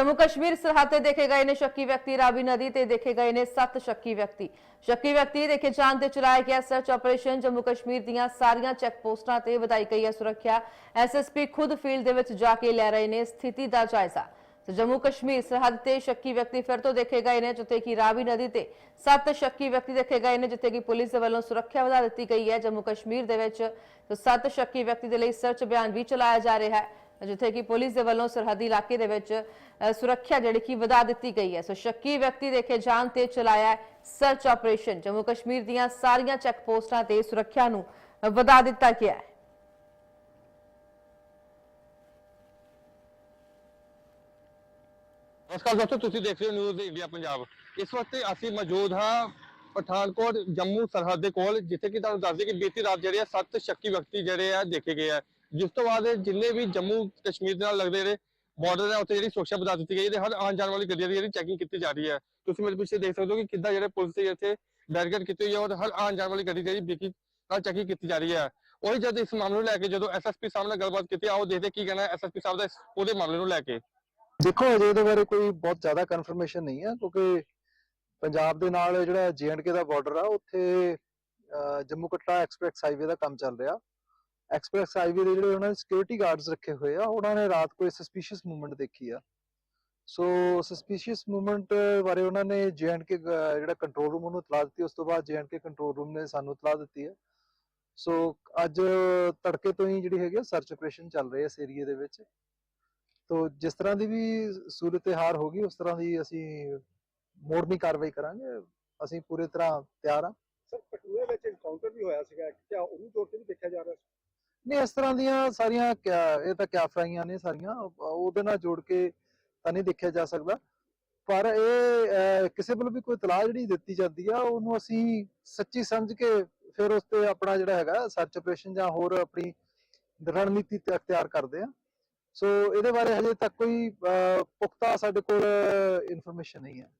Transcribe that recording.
ਜੰਮੂ ਕਸ਼ਮੀਰ ਸਰਹੱਦ ਤੇ ਦੇਖੇ ਗਏ ਨੇ ਸ਼ੱਕੀ ਵਿਅਕਤੀ ਰਾਵੀ ਨਦੀ ਤੇ ਦੇਖੇ ਗਏ ਨੇ ਸੱਤ ਸ਼ੱਕੀ ਵਿਅਕਤੀ। ਸ਼ੱਕੀ ਵਿਅਕਤੀ ਦੇਖੇ ਜਾਣ ਤੇ ਚਲਾਇਆ ਗਿਆ ਸਰਚ ਆਪਰੇਸ਼ਨ ਜੰਮੂ ਕਸ਼ਮੀਰ ਦੀਆਂ ਸਾਰੀਆਂ ਚੈੱਕ ਪੋਸਟਾਂ ਤੇ ਵਧਾਈ ਗਈ ਹੈ। ਸੁਰੱਖਿਆ ਐਸਐਸਪੀ ਖੁਦ ਫੀਲਡ ਦੇ ਵਿੱਚ ਜਾ ਕੇ ਲੈ ਰਹੇ ਨੇ ਸਥਿਤੀ ਦਾ ਜਾਇਜ਼ਾ। ਜੰਮੂ ਕਸ਼ਮੀਰ ਸਰਹੱਦ ਤੇ ਸ਼ੱਕੀ ਵਿਅਕਤੀ ਫਿਰ ਤੋਂ ਦੇਖੇ ਗਏ ਨੇ, ਜਿੱਥੇ ਕਿ ਰਾਵੀ ਨਦੀ ਤੇ ਸੱਤ ਸ਼ੱਕੀ ਵਿਅਕਤੀ ਦੇਖੇ ਗਏ ਨੇ, ਜਿੱਥੇ ਕਿ ਪੁਲਿਸ ਦੇ ਵੱਲੋਂ ਸੁਰੱਖਿਆ ਵਧਾ ਦਿੱਤੀ ਗਈ ਹੈ ਜੰਮੂ ਕਸ਼ਮੀਰ ਦੇ ਵਿੱਚ। ਸੱਤ ਸ਼ੱਕੀ ਵਿਅਕਤੀ ਦੇ ਲਈ ਸਰਚ ਅਭਿਆਨ ਵੀ ਚਲਾਇਆ ਜਾ ਰਿਹਾ ਹੈ। ਜਿੱਥੇ ਕਿ ਪੁਲਿਸ ਦੇ ਵੱਲੋਂ ਸਰਹੱਦੀ ਇਲਾਕੇ ਦੇ ਵਿੱਚ ਸੁਰੱਖਿਆ ਜਿਹੜੀ ਕਿ ਵਧਾ ਦਿੱਤੀ ਗਈ ਹੈ। ਸੋ ਸ਼ੱਕੀ ਵਿਅਕਤੀ ਦੇਖੇ ਜਾਣ ਤੇ ਚਲਾਇਆ ਸਰਚ ਆਪਰੇਸ਼ਨ। ਜੰਮੂ ਕਸ਼ਮੀਰ ਦੀਆਂ ਸਾਰੀਆਂ ਚੈੱਕ ਪੋਸਟਾਂ ਤੇ ਸੁਰੱਖਿਆ ਨੂੰ ਵਧਾ ਦਿੱਤਾ ਗਿਆ ਹੈ। ਨਮਸਕਾਰ ਦੋਸਤੋ, ਤੁਸੀਂ ਦੇਖ ਰਹੇ ਹੋ ਨਿਊਜ਼ ਇੰਡੀਆ ਪੰਜਾਬ। ਇਸ ਵਕਤ ਅਸੀਂ ਮੌਜੂਦ ਹਾਂ ਪਠਾਨਕੋਟ ਜੰਮੂ ਸਰਹੱਦ ਦੇ ਕੋਲ, ਜਿੱਥੇ ਕਿ ਤੁਹਾਨੂੰ ਦੱਸ ਦਈਏ ਕਿ ਬੀਤੀ ਰਾਤ ਜਿਹੜੇ ਆ ਸੱਤ ਸ਼ੱਕੀ ਵਿਅਕਤੀ ਜਿਹੜੇ ਆ ਦੇਖੇ ਗਏ ਆ। ਜਿਸ ਤੋਂ ਬਾਅਦ ਜਿੰਨੇ ਵੀ ਜੰਮੂ ਕਸ਼ਮੀਰ ਦੇ ਨਾਲ ਲੱਗਦੇ ਜਿਹੜੇ ਬਾਰਡਰ ਹੈ, ਉੱਥੇ ਜਿਹੜੀ ਸੁਰੱਖਿਆ ਵਧਾ ਦਿੱਤੀ ਗਈ ਤੇ ਹਰ ਆਉਣ ਜਾਣ ਵਾਲੀ ਗੱਡੀਆਂ ਦੀ ਜਿਹੜੀ ਚੈਕਿੰਗ ਕੀਤੀ ਜਾ ਰਹੀ ਹੈ। ਤੁਸੀਂ ਮੇਰੇ ਪਿੱਛੇ ਦੇਖ ਸਕਦੇ ਹੋ ਕਿ ਕਿੱਦਾਂ ਜਿਹੜੇ ਪੁਲਿਸ ਦੀ ਇੱਥੇ ਬੈਰੀਕੇਡ ਕੀਤੀ ਹੋਈ ਹੈ ਔਰ ਹਰ ਆਉਣ ਜਾਣ ਵਾਲੀ ਗੱਡੀ ਦੀ ਜਿਹੜੀ ਨਾਲ ਚੈਕਿੰਗ ਕੀਤੀ ਜਾ ਰਹੀ ਹੈ। ਉਹੀ ਜਦ ਇਸ ਮਾਮਲੇ ਨੂੰ ਲੈ ਕੇ ਜਦੋਂ ਐਸਐਸਪੀ ਸਾਹਿਬ ਨਾਲ ਗੱਲਬਾਤ ਕੀਤੀ, ਆਓ ਦੇਖਦੇ ਕੀ ਕਹਿਣਾ ਐਸਐਸਪੀ ਸਾਹਿਬ ਦਾ ਇਸ ਮਾਮਲੇ ਨੂੰ ਲੈ ਕੇ। ਦੇਖੋ, ਅਜੇ ਇਹਦੇ ਬਾਰੇ ਕੋਈ ਬਹੁਤ ਜ਼ਿਆਦਾ ਕਨਫਰਮੇਸ਼ਨ ਨਹੀਂ ਹੈ, ਕਿਉਂਕਿ ਪੰਜਾਬ ਦੇ ਨਾਲ ਜਿਹੜਾ ਜੀਐਂਡਕੇ ਦਾ ਬਾਰਡਰ ਆ, ਉੱਥੇ ਜੰਮੂ ਕਟੜਾ ਐਕਸਪ੍ਰੈਸ ਹਾਈਵੇ ਦਾ ਕੰਮ ਚੱਲ ਰਿਹਾ। ਐਕਸਪ੍ਰੈਸ ਹਾਈਵੇ ਦੇ ਜਿਹੜੇ ਉਹਨਾਂ ਨੇ ਸਿਕਿਉਰਿਟੀ ਗਾਰਡਸ ਰੱਖੇ ਹੋਏ ਆ, ਉਹਨਾਂ ਨੇ ਰਾਤ ਕੋਈ ਸਸਪੀਸ਼ੀਅਸ ਮੂਵਮੈਂਟ ਦੇਖੀ ਆ। ਸੋ ਸਸਪੀਸ਼ੀਅਸ ਮੂਵਮੈਂਟ ਬਾਰੇ ਉਹਨਾਂ ਨੇ ਜੀਐਂਡਕੇ ਜਿਹੜਾ ਕੰਟਰੋਲ ਰੂਮ ਉਹਨੂੰ ਇਤਲਾਹ ਦਿੱਤੀ, ਉਸ ਤੋਂ ਬਾਅਦ ਜੀਐਂਡਕੇ ਕੰਟਰੋਲ ਰੂਮ ਨੇ ਸਾਨੂੰ ਇਤਲਾਹ ਦਿੱਤੀ ਹੈ ਸੋ ਅੱਜ ਤੜਕੇ ਤੋਂ ਹੀ ਜਿਹੜੀ ਹੈਗੀ ਸਰਚ ਆਪਰੇਸ਼ਨ ਚੱਲ ਰਹੀ ਹੈ ਇਸ ਏਰੀਏ ਦੇ ਵਿੱਚ। ਤੋ, ਜਿਸ ਤਰ੍ਹਾਂ ਦੀ ਵੀ ਸੂਰਤ-ਏ-ਹਾਰ ਹੋਗੀ ਉਸ ਤਰ੍ਹਾਂ ਦੀ ਅਸੀਂ ਮੋੜਨੀ ਕਾਰਵਾਈ ਕਰਾਂਗੇ। ਅਸੀਂ ਪੂਰੀ ਤਰ੍ਹਾਂ ਤਿਆਰ ਆ। ਸਰ ਪਟੂਏ ਵਿੱਚ ਐਨਕਾਊਂਟਰ ਵੀ ਹੋਇਆ ਸੀਗਾ। ਕਿਆ ਉਹਨੂੰ ਤੌਰ ਤੇ ਵੀ ਦੇਖਿਆ ਜਾ ਰਿਹਾ ਸੀ? ਨਹੀਂ, ਇਸ ਤਰ੍ਹਾਂ ਦੀਆਂ ਸਾਰੀਆਂ ਕਿਆ- ਇਹ ਤਾਂ ਕਿਆਫਰਾਈਆਂ ਨੇ ਸਾਰੀਆਂ ਉਹਦੇ ਨਾਲ ਜੋੜ ਕੇ ਤਾਂ ਨਹੀਂ ਦੇਖਿਆ ਜਾ ਸਕਦਾ। ਪਰ ਇਹ ਕਿਸੇ ਵੱਲੋਂ ਵੀ ਕੋਈ ਤਲਾਹ ਜਿਹੜੀ ਦਿੱਤੀ ਜਾਂਦੀ ਆ, ਉਹਨੂੰ ਅਸੀਂ ਸੱਚੀ ਸਮਝ ਕੇ ਫਿਰ ਉਸ ਤੇ ਆਪਣਾ ਜਿਹੜਾ ਹੈਗਾ ਸਰਚ ਆਪਰੇਸ਼ਨ ਜਾਂ ਹੋਰ ਆਪਣੀ ਰਣਨੀਤੀ ਤੇ ਅਖਤਿਆਰ ਕਰਦੇ ਆ। ਸੋ ਇਹਦੇ ਬਾਰੇ ਹਜੇ ਤੱਕ ਕੋਈ ਪੁਖਤਾ ਸਾਡੇ ਕੋਲ ਇਨਫੋਰਮੇਸ਼ਨ ਨਹੀਂ ਹੈ।